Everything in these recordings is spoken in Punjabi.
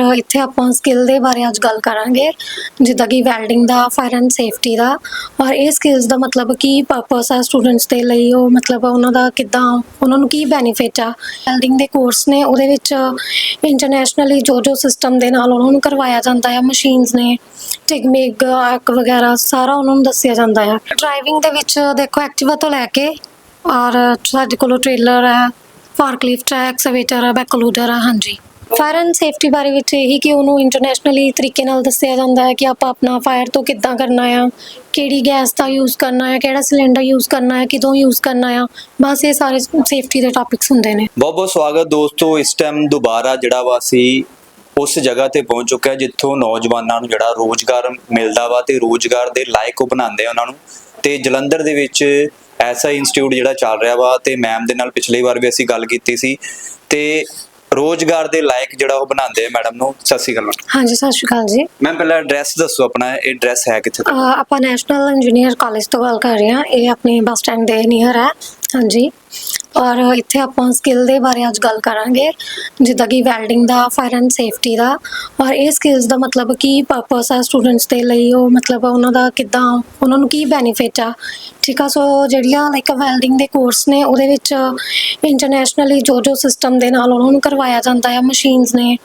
ਔਰ ਇੱਥੇ ਆਪਾਂ ਸਕਿੱਲ ਦੇ ਬਾਰੇ ਅੱਜ ਗੱਲ ਕਰਾਂਗੇ, ਜਿੱਦਾਂ ਕਿ ਵੈਲਡਿੰਗ ਦਾ ਫਾਇਰ ਐਂਡ ਸੇਫਟੀ ਦਾ। ਔਰ ਇਹ ਸਕਿੱਲਸ ਦਾ ਮਤਲਬ ਕੀ ਪਰਪਸ ਆ ਸਟੂਡੈਂਟਸ ਦੇ ਲਈ? ਉਹ ਮਤਲਬ ਉਹਨਾਂ ਦਾ ਕਿੱਦਾਂ, ਉਹਨਾਂ ਨੂੰ ਕੀ ਬੈਨੀਫਿਟ ਆ? ਵੈਲਡਿੰਗ ਦੇ ਕੋਰਸ ਨੇ, ਉਹਦੇ ਵਿੱਚ ਇੰਟਰਨੈਸ਼ਨਲੀ ਜੋ ਜੋ ਸਿਸਟਮ ਦੇ ਨਾਲ ਉਹਨਾਂ ਨੂੰ ਕਰਵਾਇਆ ਜਾਂਦਾ ਆ ਮਸ਼ੀਨਸ ਨੇ ਟਿਗਮਿਗ ਆਰਕ ਵਗੈਰਾ, ਸਾਰਾ ਉਹਨਾਂ ਨੂੰ ਦੱਸਿਆ ਜਾਂਦਾ ਆ। ਡਰਾਈਵਿੰਗ ਦੇ ਵਿੱਚ ਦੇਖੋ ਐਕਟਿਵਾ ਤੋਂ ਲੈ ਕੇ, ਔਰ ਸਾਡੇ ਕੋਲ ਟ੍ਰੇਲਰ ਹੈ ਫਾਰਕਲਿਫਟ ਹੈ ਐਕਸਕੇਵੇਟਰ ਹੈ ਬੈਕਲੋਡਰ ਹੈ ਹਾਂਜੀ। ਫਾਇਰ ਐਂਡ ਸੇਫਟੀ ਬਾਰੇ ਵਿੱਚ ਇਹੀ ਕਿ ਉਹਨੂੰ ਇੰਟਰਨੈਸ਼ਨਲੀ ਤਰੀਕੇ ਨਾਲ ਦੱਸਿਆ ਜਾਂਦਾ ਹੈ ਕਿ ਆਪਾਂ ਆਪਣਾ ਫਾਇਰ ਤੋਂ ਕਿੱਦਾਂ ਕਰਨਾ ਆ, ਕਿਹੜੀ ਗੈਸ ਦਾ ਯੂਜ਼ ਕਰਨਾ ਹੈ ਕਿਹੜਾ ਸਿਲੰਡਰ ਯੂਜ਼ ਕਰਨਾ ਹੈ ਕਿਦੋਂ ਯੂਜ਼ ਕਰਨਾ ਆ, ਬਸ ਇਹ ਸਾਰੇ ਸੇਫਟੀ ਦੇ ਟੌਪਿਕਸ ਹੁੰਦੇ ਨੇ। ਬਹੁਤ ਬਹੁਤ ਸਵਾਗਤ ਦੋਸਤੋ, ਇਸ ਟਾਈਮ ਦੁਬਾਰਾ ਜਿਹੜਾ ਵਾ ਅਸੀਂ ਉਸ ਜਗ੍ਹਾ ਤੇ ਪਹੁੰਚ ਚੁੱਕੇ ਜਿੱਥੋਂ ਨੌਜਵਾਨਾਂ ਨੂੰ ਜਿਹੜਾ ਰੋਜ਼ਗਾਰ ਮਿਲਦਾ ਵਾ ਤੇ ਰੋਜ਼ਗਾਰ ਦੇ ਲਾਇਕ ਬਣਾਉਂਦੇ ਉਹਨਾਂ ਨੂੰ। ਤੇ ਜਲੰਧਰ ਦੇ ਵਿੱਚ ਐਸਾ ਇੰਸਟੀਚਿਊਟ ਜਿਹੜਾ ਚੱਲ ਰਿਹਾ ਵਾ ਤੇ ਮੈਮ ਦੇ ਨਾਲ ਪਿਛਲੀ ਵਾਰ ਵੀ ਅਸੀਂ ਗੱਲ ਕੀਤੀ ਸੀ। ਤੇ ਰੋਜ਼ਗਾਰ ਦੇ ਲਾਇਕ ਜਿਹੜਾ ਉਹ ਬਣਾਉਂਦੇ ਆ ਮੈਡਮ ਨੂੰ। ਸਤਿ ਸ਼੍ਰੀ ਅਕਾਲ ਹਾਂਜੀ ਸਤਿ ਸ਼੍ਰੀ ਅਕਾਲ ਜੀ। ਮੈਮ ਪਹਿਲਾਂ ਐਡਰੈਸ ਦੱਸੋ ਆਪਣਾ ਇਹ ਐਡਰੈਸ ਹੈ ਕਿੱਥੇ ਦਾ ਅਹ ਆਪਾਂ ਨੈਸ਼ਨਲ ਇੰਜੀਨੀਅਰ ਕਾਲਜ ਤੋਂ ਗੱਲ ਕਰ ਰਹੇ ਹਾਂ। ਇਹ ਆਪਣੇ ਬੱਸ ਸਟੈਂਡ ਦੇ ਨੀਅਰ ਹੈ। ਹਾਂਜੀ। ਔਰ ਇੱਥੇ ਆਪਾਂ ਸਕਿੱਲ ਦੇ ਬਾਰੇ ਅੱਜ ਗੱਲ ਕਰਾਂਗੇ, ਜਿੱਦਾਂ ਕਿ ਵੈਲਡਿੰਗ ਦਾ ਫਾਇਰ ਐਂਡ ਸੇਫਟੀ ਦਾ। ਔਰ ਇਹ ਸਕਿੱਲਸ ਦਾ ਮਤਲਬ ਕੀ ਪਰਪਸ ਆ ਸਟੂਡੈਂਟਸ ਦੇ ਲਈ? ਉਹ ਮਤਲਬ ਉਹਨਾਂ ਦਾ ਕਿੱਦਾਂ, ਉਹਨਾਂ ਨੂੰ ਕੀ ਬੈਨੀਫਿਟ ਆ? ਠੀਕ ਆ, ਸੋ ਜਿਹੜੀਆਂ ਲਾਈਕ ਵੈਲਡਿੰਗ ਦੇ ਕੋਰਸ ਨੇ, ਉਹਦੇ ਵਿੱਚ ਇੰਟਰਨੈਸ਼ਨਲੀ ਜੋ ਜੋ ਸਿਸਟਮ ਦੇ ਨਾਲ ਉਹਨਾਂ ਨੂੰ ਕਰਵਾਇਆ ਜਾਂਦਾ ਆ ਮਸ਼ੀਨਸ ਨੇ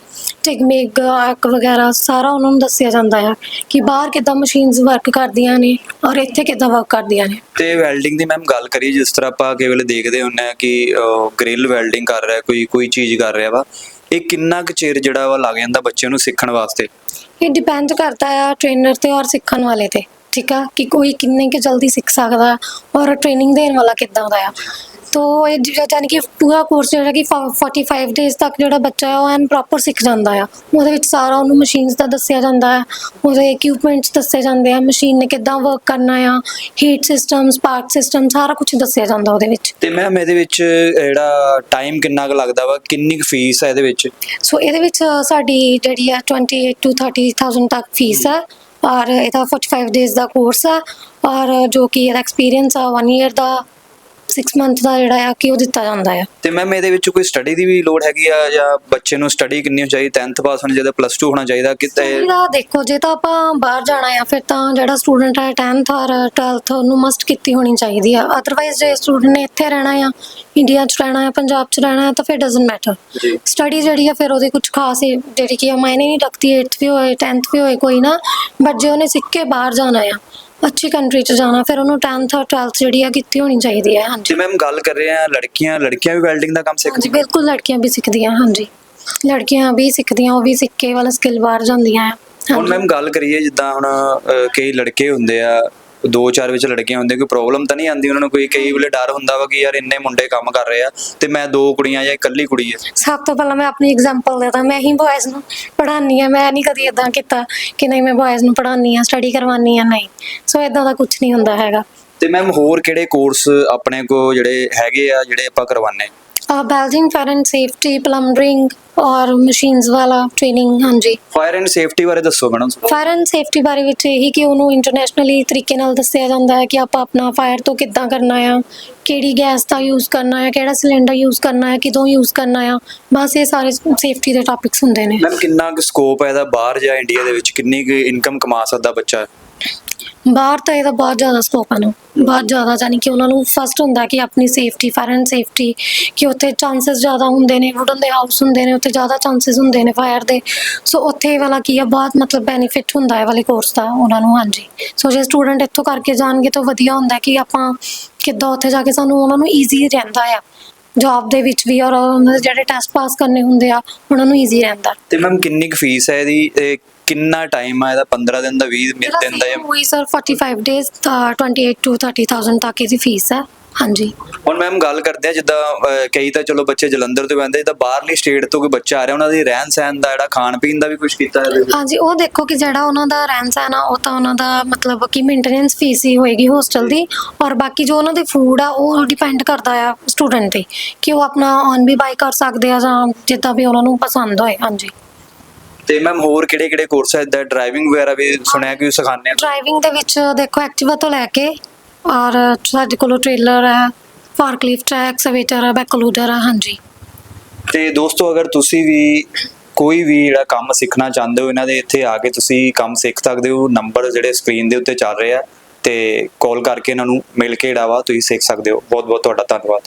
ਟਿਗਮਿਗ ਆਰਕ ਵਗੈਰਾ, ਸਾਰਾ ਉਹਨਾਂ ਨੂੰ ਦੱਸਿਆ ਜਾਂਦਾ ਆ ਕਿ ਬਾਹਰ ਕਿੱਦਾਂ ਮਸ਼ੀਨਸ ਵਰਕ ਕਰਦੀਆਂ ਨੇ, ਔਰ ਇੱਥੇ ਕਿੱਦਾਂ ਵਰਕ ਕਰਦੀਆਂ ਨੇ। ਤੇ ਵੈਲਡਿੰਗ ਦੀ ਮੈਮ ਗੱਲ ਕਰੀਏ, ਜਿਸ ਤਰ੍ਹਾਂ ਆਪਾਂ ਕੇਵਲ ਦੇਖਦੇ ਹੁੰਨੇ ਆ ਕਿ ਗ੍ਰਿਲ ਵੈਲਡਿੰਗ ਕਰ ਰਿਹਾ, ਕੋਈ ਕੋਈ ਚੀਜ਼ ਕਰ ਰਿਹਾ ਵਾ, ਇਹ ਕਿੰਨਾ ਕੁ ਚਿਰ ਜਿਹੜਾ ਵਾ ਲੱਗ ਜਾਂਦਾ ਬੱਚੇ ਨੂੰ ਸਿੱਖਣ ਵਾਸਤੇ? ਇਹ ਡਿਪੈਂਡ ਕਰਦਾ ਹੈ ਟ੍ਰੇਨਰ ਤੇ ਔਰ ਸਿੱਖਣ ਵਾਲੇ ਤੇ। ਠੀਕ ਆ ਕਿ ਕੋਈ ਕਿੰਨੇ ਕਿ ਜਲਦੀ ਸਿੱਖ ਸਕਦਾ ਔਰ ਟ੍ਰੇਨਿੰਗ ਦੇਣ ਵਾਲਾ ਕਿੱਦਾਂ ਦਾ ਆ। ਤੋ ਇਹ ਜ- ਯਾਨੀ ਕਿ ਪੂਰਾ ਕੋਰਸ ਜਿਹੜਾ ਕਿ 45 ਡੇਜ਼ ਤੱਕ ਜਿਹੜਾ ਬੱਚਾ ਹੈ ਉਹ ਐਨ ਪ੍ਰੋਪਰ ਸਿੱਖ ਜਾਂਦਾ ਆ। ਉਹਦੇ ਵਿੱਚ ਸਾਰਾ ਉਹਨੂੰ ਮਸ਼ੀਨਸ ਦਾ ਦੱਸਿਆ ਜਾਂਦਾ ਹੈ ਉਹਦੇ ਇਕਵਿਪਮੈਂਟਸ ਦੱਸੇ ਜਾਂਦੇ ਆ ਮਸ਼ੀਨ ਨੇ ਕਿੱਦਾਂ ਵਰਕ ਕਰਨਾ ਆ ਹੀਟ ਸਿਸਟਮ ਸਪਾਰਕ ਸਿਸਟਮ ਸਾਰਾ ਕੁਝ ਦੱਸਿਆ ਜਾਂਦਾ ਉਹਦੇ ਵਿੱਚ। ਤੇ ਮੈਮ ਇਹਦੇ ਵਿੱਚ ਜਿਹੜਾ ਟਾਈਮ ਕਿੰਨਾ ਕੁ ਲੱਗਦਾ ਵਾ ਕਿੰਨੀ ਕੁ ਫੀਸ ਹੈ ਇਹਦੇ ਵਿੱਚ? ਸੋ ਇਹਦੇ ਵਿੱਚ ਸਾਡੀ ਜਿਹੜੀ ਹੈ 28 to 30000 ਤੱਕ ਫੀਸ ਹੈ ਔਰ ਇਹਦਾ 45 ਡੇਜ਼ ਦਾ ਕੋਰਸ ਆ ਔਰ ਜੋ ਕਿ ਇਹਦਾ ਐਕਸਪੀਰੀਅੰਸ ਆ 1 ਇਅਰ ਦਾ 6 ਮੰਥ ਦਾ ਜਿਹੜਾ ਆ ਕਿ ਉਹ ਦਿੱਤਾ ਜਾਂਦਾ ਹੈ ਤੇ ਮੈਮ ਇਹਦੇ ਵਿੱਚ ਕੋਈ ਸਟੱਡੀ ਦੀ ਵੀ ਲੋੜ ਹੈਗੀ ਆ ਜਾਂ ਬੱਚੇ ਨੂੰ ਸਟੱਡੀ ਕਿੰਨੀ ਹੋਣੀ ਚਾਹੀਦੀ 10th ਪਾਸ ਹੋਣਾ ਚਾਹੀਦਾ ਪਲੱਸ 2 ਹੋਣਾ ਚਾਹੀਦਾ ਕਿਤੇ ਇਹਦਾ ਦੇਖੋ ਜੇ ਤਾਂ ਆਪਾਂ ਬਾਹਰ ਜਾਣਾ ਆ ਫਿਰ ਤਾਂ ਜਿਹੜਾ ਸਟੂਡੈਂਟ ਹੈ 10th ਔਰ 12th ਉਹਨੂੰ ਮਸਟ ਕੀਤੀ ਹੋਣੀ ਚਾਹੀਦੀ ਆ। ਅਦਰਵਾਈਜ਼ ਜੇ ਸਟੂਡੈਂਟ ਨੇ ਇੱਥੇ ਰਹਿਣਾ ਆ ਇੰਡੀਆ 'ਚ ਰਹਿਣਾ ਹੈ ਪੰਜਾਬ 'ਚ ਰਹਿਣਾ ਹੈ ਤਾਂ ਫਿਰ ਡਸਨਟ ਮੈਟਰ ਸਟੱਡੀ ਜਿਹੜੀ ਆ ਫਿਰ ਉਹਦੀ ਕੁਝ ਖਾਸ ਹੀ ਜਿਹੜੀ ਕਿ ਆ ਮਾਇਨੇ ਨਹੀਂ ਰੱਖਦੀ 8th ਵੀ ਹੋਏ 10th ਵੀ ਹੋਏ ਕੋਈ ਨਾ। ਬਟ ਜੇ ਉਹਨੇ ਸਿੱਖ ਕੇ ਬਾਹਰ ਜਾਣਾ ਆ ਅੱਛੀ ਕੰਟਰੀ 'ਚ ਜਾਣਾ ਫਿਰ ਉਹਨੂੰ 10th ਔਰ 12th ਜਿਹੜੀ ਆ ਕੀਤੀ ਹੋਣੀ ਚਾਹੀਦੀ ਹੈ ਹਾਂਜੀ। ਤੇ ਮੈਮ ਗੱਲ ਕਰ ਰਹੇ ਆ ਲੜਕੀਆਂ ਲੜਕੀਆਂ ਵੀ ਵੈਲਡਿੰਗ ਦਾ ਕੰਮ ਹਾਂਜੀ ਸਿੱਖਦੀਆਂ ਬਿਲਕੁਲ ਲੜਕੀਆਂ ਵੀ ਸਿੱਖਦੀਆਂ ਹਾਂਜੀ। ਲੜਕੀਆਂ ਵੀ ਸਿੱਖਦੀਆਂ ਉਹ ਵੀ ਸਿੱਕੇ ਵਾਲਾ ਸਕਿੱਲ ਬਾਹਰ ਜਾਂਦੀਆਂ ਆ ਹੁਣ। ਮੈਮ ਗੱਲ ਕਰੀਏ ਜਿੱਦਾਂ ਹੁਣ ਕਈ ਲੜਕੇ ਹੁੰਦੇ ਆ ਦੋ ਚਾਰ ਵਿੱਚ ਲੜਕੀਆਂ ਹੁੰਦੀਆਂ ਕੋਈ ਪ੍ਰੋਬਲਮ ਤਾਂ ਨਹੀਂ ਆਉਂਦੀ ਉਹਨਾਂ ਨੂੰ? ਕੋਈ ਕਈ ਵੇਲੇ ਡਰ ਹੁੰਦਾ ਵਾ ਕਿ ਯਾਰ ਇੰਨੇ ਮੁੰਡੇ ਕੰਮ ਕਰ ਰਹੇ ਆ ਤੇ ਮੈਂ ਦੋ ਕੁੜੀਆਂ ਜਾਂ ਇਕੱਲੀ ਕੁੜੀ ਆ। ਸਭ ਤੋਂ ਪਹਿਲਾਂ ਮੈਂ ਆਪਣੀ ਐਗਜ਼ਾਮਪਲ ਦੇਦਾ ਮੈਂ ਹੀ ਬॉयਜ਼ ਨੂੰ ਪੜ੍ਹਾਉਂਦੀ ਆ ਮੈਂ ਨਹੀਂ ਕਦੀ ਇਦਾਂ ਕੀਤਾ ਕਿ ਨਹੀਂ ਮੈਂ ਬॉयਜ਼ ਨੂੰ ਪੜ੍ਹਾਉਂਦੀ ਆ ਸਟੱਡੀ ਕਰਵਾਉਂਦੀ ਆ ਨਹੀਂ। ਸੋ ਇਦਾਂ ਦਾ ਕੁਝ ਨਹੀਂ ਹੁੰਦਾ ਹੈਗਾ। ਤੇ ਮੈਮ ਹੋਰ ਕਿਹੜੇ ਕੋਰਸ ਆਪਣੇ ਕੋ ਜਿਹੜੇ ਹੈਗੇ ਆ ਜਿਹੜੇ ਆਪਾਂ ਕਰਵਾਨੇ welding fire and safety plumbing ਔਰ ਮਸ਼ੀਨਸ ਵਾਲਾ ਟ੍ਰੇਨਿੰਗ ਹਾਂਜੀ। ਫਾਇਰ ਐਂਡ ਸੇਫਟੀ ਬਾਰੇ ਦੱਸੋ ਮੈਡਮ ਫਾਇਰ ਐਂਡ ਸੇਫਟੀ ਬਾਰੇ ਵਿੱਚ ਇਹੀ ਕਿ ਉਹਨੂੰ ਇੰਟਰਨੈਸ਼ਨਲੀ ਤਰੀਕੇ ਨਾਲ ਦੱਸਿਆ ਜਾਂਦਾ ਹੈ ਕਿ ਆਪਾਂ ਆਪਣਾ ਫਾਇਰ ਤੋਂ ਕਿੱਦਾਂ ਕਰਨਾ ਆ ਕਿਹੜੀ ਗੈਸ ਦਾ ਯੂਜ਼ ਕਰਨਾ ਹੈ ਕਿਹੜਾ ਸਿਲੰਡਰ ਯੂਜ਼ ਕਰਨਾ ਹੈ ਕਿਦੋਂ ਯੂਜ਼ ਕਰਨਾ ਆ ਬਸ ਇਹ ਸਾਰੇ ਸੇਫਟੀ ਦੇ ਟੌਪਿਕਸ ਹੁੰਦੇ ਨੇ। ਮੈਮ ਕਿੰਨਾ ਕੁ ਸਕੋਪ ਹੈ ਇਹਦਾ ਬਾਹਰ ਜਾਂ ਇੰਡੀਆ ਦੇ ਵਿੱਚ? ਕਿੰਨੀ ਕੁ ਇਨਕਮ ਕਮਾ ਸਕਦਾ ਬੱਚਾ? ਬਾਹਰ ਤਾਂ ਇਹਦਾ ਬਹੁਤ ਜ਼ਿਆਦਾ ਸਕੋਪ ਹੈ ਬਹੁਤ ਜ਼ਿਆਦਾ ਜਾਨੀ ਕਿ ਉਹਨਾਂ ਨੂੰ ਫਸਟ ਹੁੰਦਾ ਕਿ ਆਪਣੀ ਸੇਫਟੀ ਫਾਇਰ ਸੇਫਟੀ ਕਿ ਉੱਥੇ ਚਾਂਸਸ ਜ਼ਿਆਦਾ ਹੁੰਦੇ ਨੇ ਵੁਡਨ ਦੇ ਹਾਊਸ ਹੁੰਦੇ ਨੇ, ਉੱਥੇ ਜ਼ਿਆਦਾ ਚਾਂਸਸ ਹੁੰਦੇ ਨੇ ਫਾਇਰ ਦੇ। ਸੋ ਉੱਥੇ ਇਹ ਵਾਲਾ ਕੀ ਆ, ਬਹੁਤ ਮਤਲਬ ਬੈਨੀਫਿਟ ਹੁੰਦਾ ਹੈ ਵਾਲੇ ਕੋਰਸ ਦਾ ਉਹਨਾਂ ਨੂੰ, ਹਾਂਜੀ। ਸੋ ਜੇ ਸਟੂਡੈਂਟ ਇੱਥੋਂ ਕਰਕੇ ਜਾਣਗੇ ਤਾਂ ਵਧੀਆ ਹੁੰਦਾ ਕਿ ਆਪਾਂ ਕਿੱਦਾਂ ਉੱਥੇ ਜਾ ਕੇ ਸਾਨੂੰ ਉਹਨਾਂ ਨੂੰ ਈਜ਼ੀ ਰਹਿੰਦਾ ਆ। ਜੌਬ ਦੇ ਵਿੱਚ ਵੀ ਔਰ ਉਹਨਾਂ ਦੇ ਜਿਹੜੇ ਟੈਸਟ ਪਾਸ ਕਰਨੇ ਹੁੰਦੇ ਆ, ਉਹਨਾਂ ਨੂੰ ਈਜ਼ੀ ਰਹਿੰਦਾ। ਤੇ ਮੈਮ ਕਿੰਨੀ ਕੁ ਫੀਸ ਹੈ ਇਹਦੀ? ਕਿੰਨਾ ਟਾਈਮ ਆ ਇਹਦਾ? 15 ਦਿਨ ਦਾ 20 ਦਿਨ ਦਾ ਜਾਂ ਉਹੀ ਸਰ 45 ਡੇਜ਼ 28 to 30000 ਤੱਕ ਇਹਦੀ ਫੀਸ ਹੈ। ਹਾਂਜੀ। ਹੁਣ ਮੈਮ ਗੱਲ ਕਰਦੇ ਆ ਜਿੱਦਾਂ ਕਈ ਤਾਂ ਚਲੋ ਬੱਚੇ ਜਲੰਧਰ ਤੋਂ ਆਉਂਦੇ ਜਿੱਦਾਂ ਬਾਹਰਲੀ ਸਟੇਟ ਤੋਂ ਕੋਈ ਬੱਚਾ ਆ ਰਿਹਾ ਉਹਨਾਂ ਦੀ ਰਹਿਣ ਸਹਿਣ ਦਾ ਜਿਹੜਾ ਖਾਣ ਪੀਣ ਦਾ ਵੀ ਕੁਝ ਕੀਤਾ ਹੈ ਹਾਂਜੀ ਉਹ ਦੇਖੋ ਕਿ ਜਿਹੜਾ ਉਹਨਾਂ ਦਾ ਰਹਿਣ ਸਹਿਣ ਆ ਉਹ ਤਾਂ ਉਹਨਾਂ ਦਾ ਮਤਲਬ ਕਿ ਮੇਨਟੇਨੈਂਸ ਫੀਸ ਹੀ ਹੋਏਗੀ ਹੋਸਟਲ ਦੀ। ਔਰ ਬਾਕੀ ਜੋ ਉਹਨਾਂ ਦੇ ਫੂਡ ਆ ਉਹ ਡਿਪੈਂਡ ਕਰਦਾ ਆ ਸਟੂਡੈਂਟ ਤੇ ਕਿ ਉਹ ਆਪਣਾ ਔਨ ਵੀ ਬਾਈ ਕਰ ਸਕਦੇ ਆ ਜਾਂ ਜਿੱਦਾਂ ਵੀ ਉਹਨਾਂ ਨੂੰ ਪਸੰਦ ਹੋਏ। ਹਾਂਜੀ। ਤੇ ਮੈਮ ਹੋਰ ਕਿਹੜੇ ਕਿਹੜੇ ਕੋਰਸ ਹੈ ਇਦਾਂ ਡਰਾਈਵਿੰਗ ਵਗੈਰਾ ਵੀ ਸੁਣਿਆ ਕਿ ਸਿਖਾਉਂਦੇ ਆ? ਡਰਾਈਵਿੰਗ ਦੇ ਵਿੱਚ ਦੇਖੋ ਐਕਟਿਵਾ ਤੋਂ ਲੈ ਕੇ ਔਰ ਸਾਡੇ ਕੋਲ ਟ੍ਰੇਲਰ ਹੈ ਫਾਰਕਲਿਫਟ ਹੈ ਐਕਸਕੇਵੇਟਰ ਹੈ ਬੈਕਲੋਡਰ ਹੈ ਹਾਂਜੀ। ਤੇ ਦੋਸਤੋ ਅਗਰ ਤੁਸੀਂ ਵੀ ਕੋਈ ਵੀ ਜਿਹੜਾ ਕੰਮ ਸਿੱਖਣਾ ਚਾਹੁੰਦੇ ਹੋ ਇਹਨਾਂ ਦੇ ਇੱਥੇ ਆ ਕੇ ਤੁਸੀਂ ਕੰਮ ਸਿੱਖ ਸਕਦੇ ਹੋ। ਨੰਬਰ ਜਿਹੜੇ ਸਕਰੀਨ ਦੇ ਉੱਤੇ ਚੱਲ ਰਹੇ ਆ ਤੇ ਕਾਲ ਕਰਕੇ ਇਹਨਾਂ ਨੂੰ ਮਿਲ ਕੇ ਜਿਹੜਾ ਵਾ ਤੁਸੀਂ ਸਿੱਖ ਸਕਦੇ ਹੋ। ਬਹੁਤ ਬਹੁਤ ਤੁਹਾਡਾ ਧੰਨਵਾਦ।